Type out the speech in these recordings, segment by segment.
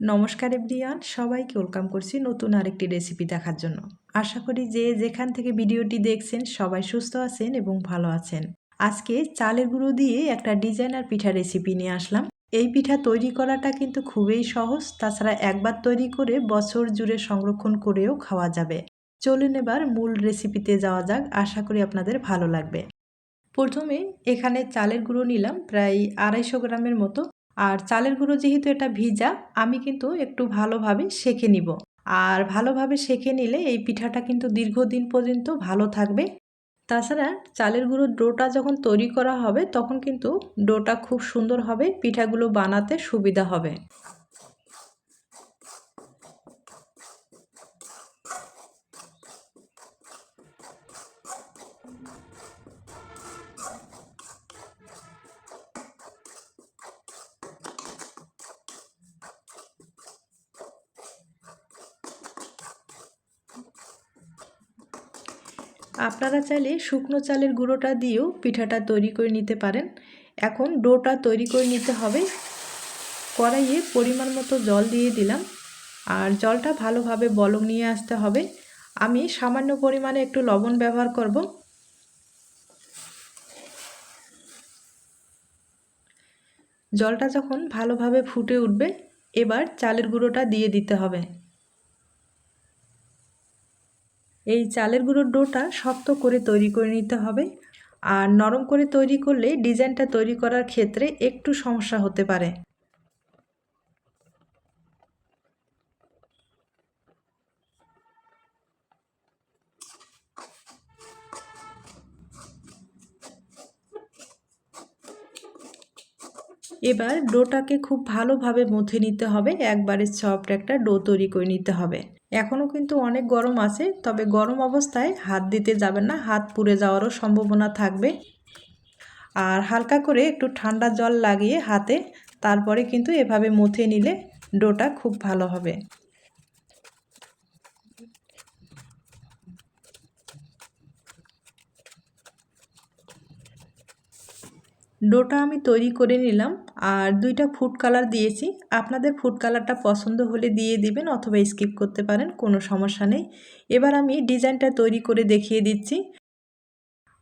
নমস্কার এভরিয়ান সবাইকে ওয়েলকাম করছি নতুন আরেকটি রেসিপি দেখার জন্য। আশা করি যে যেখান থেকে ভিডিওটি দেখছেন সবাই সুস্থ আছেন এবং ভালো আছেন। আজকে চালের গুঁড়ো দিয়ে একটা ডিজাইনার পিঠা রেসিপি নিয়ে আসলাম। এই পিঠা তৈরি করাটা কিন্তু খুবই সহজ, তাছাড়া একবার তৈরি করে বছর জুড়ে সংরক্ষণ করেও খাওয়া যাবে। চলুন এবার মূল রেসিপিতে যাওয়া যাক, আশা করি আপনাদের ভালো লাগবে। প্রথমে এখানে চালের গুঁড়ো নিলাম, প্রায় আড়াইশো গ্রামের মতো। আর চালের গুঁড়ো যেহেতু এটা ভিজা, আমি কিন্তু একটু ভালোভাবে সেঁকে নিব। আর ভালোভাবে সেঁকে নিলে এই পিঠাটা কিন্তু দীর্ঘদিন পর্যন্ত ভালো থাকবে। তাছাড়া চালের গুঁড়ো ডোটা যখন তৈরি করা হবে, তখন কিন্তু ডোটা খুব সুন্দর হবে, পিঠাগুলো বানাতে সুবিধা হবে। আপনারা চাইলে শুকনো চালের গুঁড়োটা দিয়েও পিঠাটা তৈরি করে নিতে পারেন। এখন ডোটা তৈরি করে নিতে হবে। কড়াইয়ে পরিমাণ মতো জল দিয়ে দিলাম। আর জলটা ভালোভাবে বলক নিয়ে আসতে হবে। আমি সামান্য পরিমাণে একটু লবণ ব্যবহার করব। জলটা যখন ভালোভাবে ফুটে উঠবে, এবার চালের গুঁড়োটা দিয়ে দিতে হবে। এই চালের গুঁড়োর ডোটা শক্ত করে তৈরি করে নিতে হবে আর নরম করে তৈরি করলে ডিজাইনটা তৈরি করার ক্ষেত্রে একটু সমস্যা হতে পারে। এবার ডোটাকে খুব ভালোভাবে মথে নিতে হবে। একবারে সফট একটা ডো তৈরি করে নিতে হবে। এখনও কিন্তু অনেক গরম আছে, তবে গরম অবস্থায় হাত দিতে যাবেন না, হাত পুড়ে যাওয়ারও সম্ভাবনা থাকবে। আর হালকা করে একটু ঠান্ডা জল লাগিয়ে হাতে, তারপরে কিন্তু এভাবে মুথে নিলে ডোটা খুব ভালো হবে। ডোটা আমি তৈরি করে নিলাম আর দুইটা ফুড কালার দিয়েছি। আপনাদের ফুড কালারটা পছন্দ হলে দিয়ে দিবেন অথবা স্কিপ করতে পারেন, কোনো সমস্যা নেই। এবার আমি ডিজাইনটা তৈরি করে দেখিয়ে দিচ্ছি।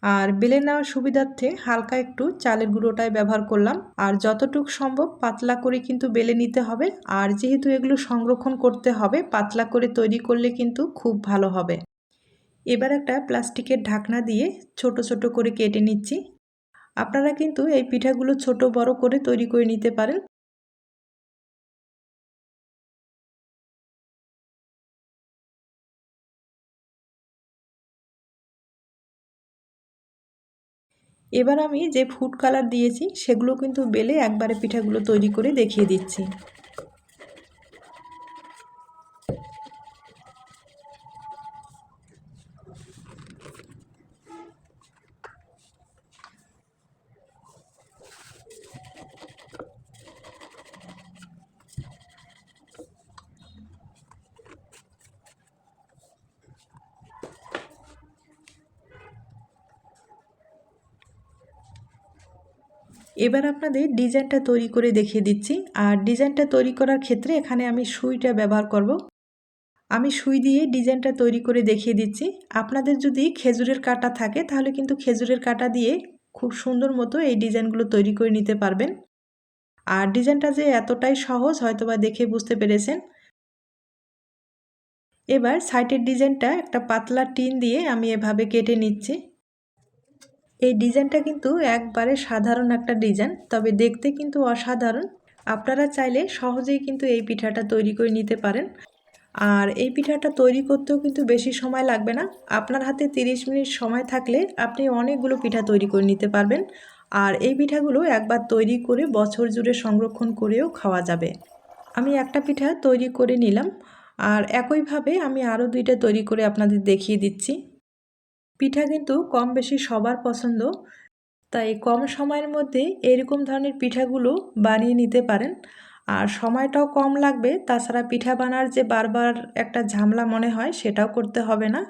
আর বেলে নেওয়ার সুবিধার্থে হালকা একটু চালের গুঁড়োটায় ব্যবহার করলাম। আর যতটুক সম্ভব পাতলা করে কিন্তু বেলে নিতে হবে। আর যেহেতু এগুলো সংরক্ষণ করতে হবে, পাতলা করে তৈরি করলে কিন্তু খুব ভালো হবে। এবার একটা প্লাস্টিকের ঢাকনা দিয়ে ছোট ছোট করে কেটে নিচ্ছি। আপনারা কিন্তু এই পিঠাগুলো ছোট, বড় করে তৈরি করে নিতে পারেন। এবার আমি যে ফুড কালার দিয়েছি, সেগুলো কিন্তু বেলে একবারে পিঠাগুলো তৈরি করে দেখিয়ে দিচ্ছি। এবার আপনাদের ডিজাইনটা তৈরি করে দেখিয়ে দিচ্ছি। আর ডিজাইনটা তৈরি করার ক্ষেত্রে এখানে আমি সুইটা ব্যবহার করব। আমি সুই দিয়ে ডিজাইনটা তৈরি করে দেখিয়ে দিচ্ছি। আপনাদের যদি খেজুরের কাটা থাকে, তাহলে কিন্তু খেজুরের কাটা দিয়ে খুব সুন্দর মতো এই ডিজাইনগুলো তৈরি করে নিতে পারবেন। আর ডিজাইনটা যে এতটাই সহজ, হয়তোবা দেখে বুঝতে পেরেছেন। এবার সাইটের ডিজাইনটা একটা পাতলা টিন দিয়ে আমি এভাবে কেটে নিচ্ছি। এই ডিজাইনটা কিন্তু একবারে সাধারণ একটা ডিজাইন, তবে দেখতে কিন্তু অসাধারণ। আপনারা চাইলে সহজেই কিন্তু এই পিঠাটা তৈরি করে নিতে পারেন। আর এই পিঠাটা তৈরি করতেও কিন্তু বেশি সময় লাগবে না। আপনার হাতে 30 মিনিট সময় থাকলে আপনি অনেকগুলো পিঠা তৈরি করে নিতে পারবেন। আর এই পিঠাগুলো একবার তৈরি করে বছর জুড়ে সংরক্ষণ করেও খাওয়া যাবে। আমি একটা পিঠা তৈরি করে নিলাম। আর একইভাবে আমি আরও দুইটা তৈরি করে আপনাদের দেখিয়ে দিচ্ছি। পিঠা কিন্তু কম বেশি সবার পছন্দ, তাই কম সময়ের মধ্যে এরকম ধরনের পিঠাগুলো বানিয়ে নিতে পারেন। আর সময়টাও কম লাগবে, তাছাড়া পিঠা বানার যে বারবার একটা ঝামেলা মনে হয়, সেটাও করতে হবে না।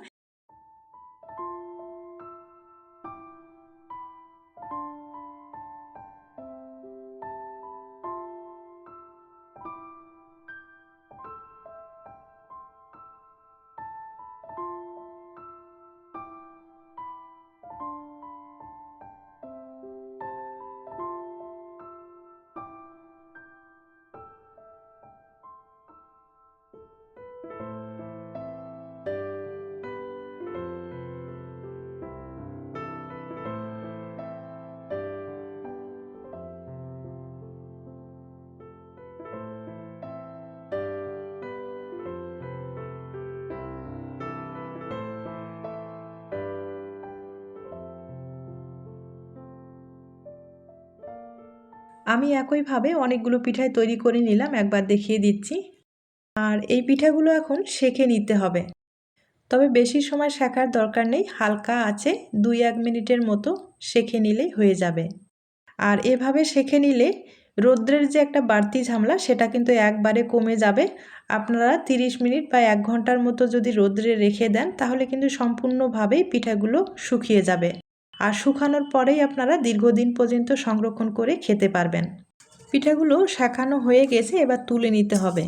আমি একইভাবে অনেকগুলো পিঠাই তৈরি করে নিলাম, একবার দেখিয়ে দিচ্ছি। আর এই পিঠাগুলো এখন সেঁকে নিতে হবে। তবে বেশি সময় শেখার দরকার নেই, হালকা আছে, দুই এক মিনিটের মতো সেঁকে নিলেই হয়ে যাবে। আর এভাবে সেঁকে নিলে রৌদ্রের যে একটা বাড়তি ঝামেলা, সেটা কিন্তু একবারে কমে যাবে। আপনারা 30 মিনিট বা এক ঘণ্টার মতো যদি রৌদ্রে রেখে দেন, তাহলে কিন্তু সম্পূর্ণভাবেই পিঠাগুলো শুকিয়ে যাবে। আর শুকানোর পরেই আপনারা দীর্ঘদিন পর্যন্ত সংরক্ষণ করে খেতে পারবেন। পিঠাগুলো শেখানো হয়ে গেছে, এবার তুলে নিতে হবে।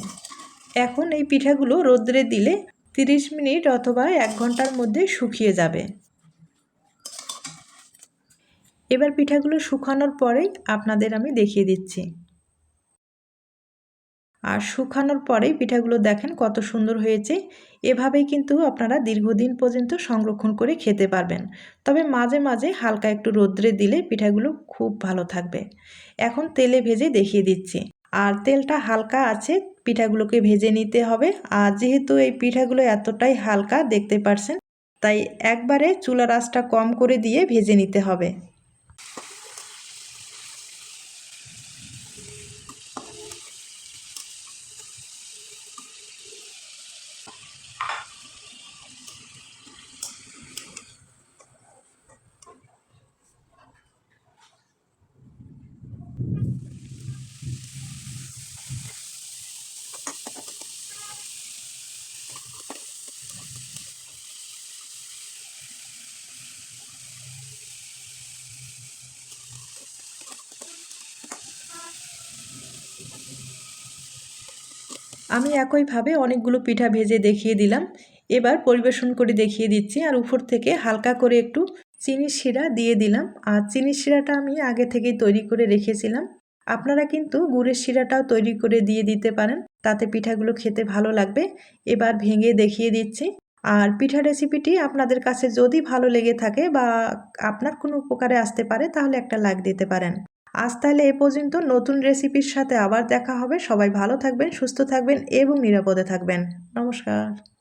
এখন এই পিঠাগুলো রোদ্রে দিলে 30 মিনিট অথবা এক ঘণ্টার মধ্যে শুকিয়ে যাবে। এবার পিঠাগুলো শুকানোর পরেই আপনাদের আমি দেখিয়ে দিচ্ছি। আর শুকানোর পরেই পিঠাগুলো দেখেন কত সুন্দর হয়েছে। এভাবেই কিন্তু আপনারা দীর্ঘদিন পর্যন্ত সংরক্ষণ করে খেতে পারবেন। তবে মাঝে মাঝে হালকা একটু রোদ্রে দিলে পিঠাগুলো খুব ভালো থাকবে। এখন তেলে ভেজে দেখিয়ে দিচ্ছি। আর তেলটা হালকা আছে, পিঠাগুলোকে ভেজে নিতে হবে। আর যেহেতু এই পিঠাগুলো এতটাই হালকা, দেখতে পারছেন? তাই একবারে চুলার আঁচটা কম করে দিয়ে ভেজে নিতে হবে। আমি একইভাবে অনেকগুলো পিঠা ভেজে দেখিয়ে দিলাম। এবার পরিবেশন করে দেখিয়ে দিচ্ছি আর উপর থেকে হালকা করে একটু চিনির শিরা দিয়ে দিলাম। আর চিনির শিরাটা আমি আগে থেকেই তৈরি করে রেখেছিলাম। আপনারা কিন্তু গুড়ের শিরাটাও তৈরি করে দিয়ে দিতে পারেন। তাতে পিঠাগুলো খেতে ভালো লাগবে। এবার ভেঙে দেখিয়ে দিচ্ছি। আর পিঠা রেসিপিটি আপনাদের কাছে যদি ভালো লেগে থাকে বা আপনার কোনো উপকারে আসতে পারে, তাহলে একটা লাইক দিতে পারেন। আজ তাহলে এ পর্যন্ত নতুন রেসিপির সাথে আবার দেখা হবে। সবাই ভালো থাকবেন, সুস্থ থাকবেন এবং নিরাপদে থাকবেন। নমস্কার।